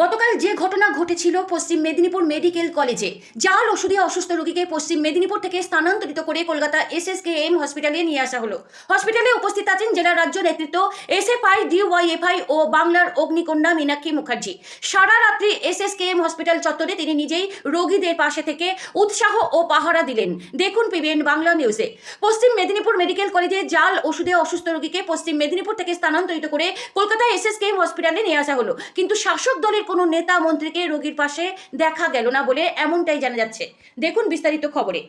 গতকাল যে ঘটনা ঘটেছিল পশ্চিম মেদিনীপুর মেডিকেল কলেজে, জাল ওষুধে অসুস্থ রোগীকে পশ্চিম মেদিনীপুর থেকে স্থানান্তরিত করে Kolkata S S K M হসপিটালে নিয়ে আসা হলো। হসপিটালে উপস্থিত আছেন জেলা রাজ্য নেতৃত্ব এস এফ এসএফআই, ডিওয়াইএফআই ও বাংলার অগ্নিকন্যা মীনাক্ষী মুখার্জি। সারা রাত্রি এসএসকেএম হসপিটাল চত্বরে তিনি নিজেই রোগীদের পাশে থেকে উৎসাহ ও পাহারা দিলেন। দেখুন পিবিএন বাংলা নিউজে পশ্চিম মেদিনীপুর মেডিকেল কলেজে জাল ওষুধে অসুস্থ রোগীকে পশ্চিম মেদিনীপুর থেকে স্থানান্তরিত করে Kolkata S S K M হসপিটালে নিয়ে আসা হলো। কিন্তু শাসক দলের কোনো নেতা মন্ত্রীকে রোগীর পাশে দেখা গেল না বলে এমনটাই জানা যাচ্ছে। দেখুন বিস্তারিত খবরে।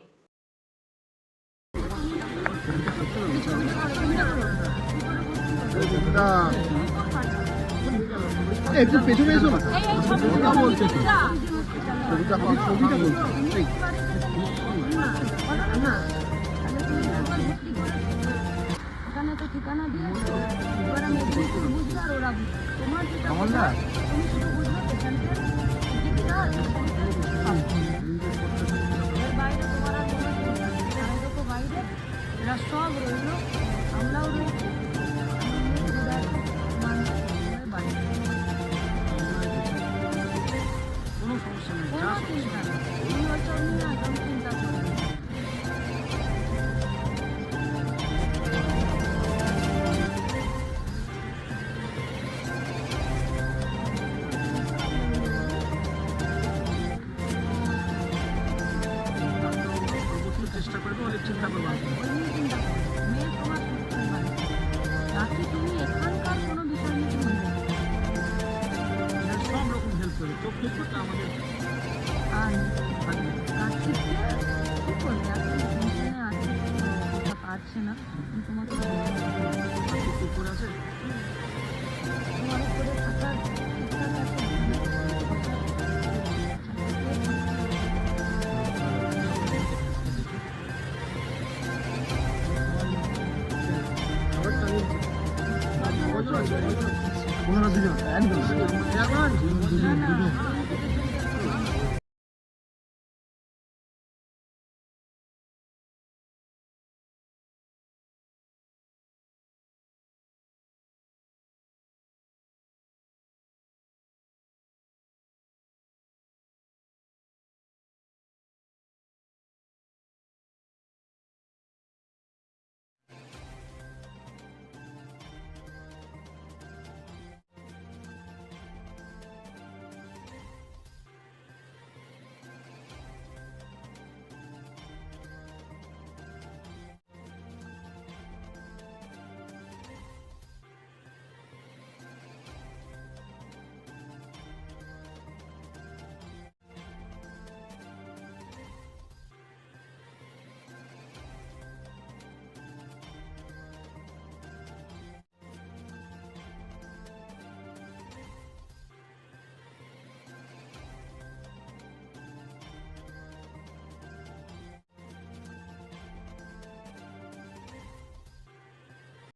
একটু পেছনে এসো না। কথা বলছে। ছবিটা। ছবিটা বলছে এই, ওখানে তো ঠিকানা বুঝবে। তোমার এর সব রইল। কোনো সমস্যা নেই চেষ্টা করব অনেক চিন্তা করব। তুমি এখানকার কোনো বিষয় নিয়ে সব রকম হেল্প চোখে আমাদের আর কি করবে পারছে না। পনেরো দিন একদম না না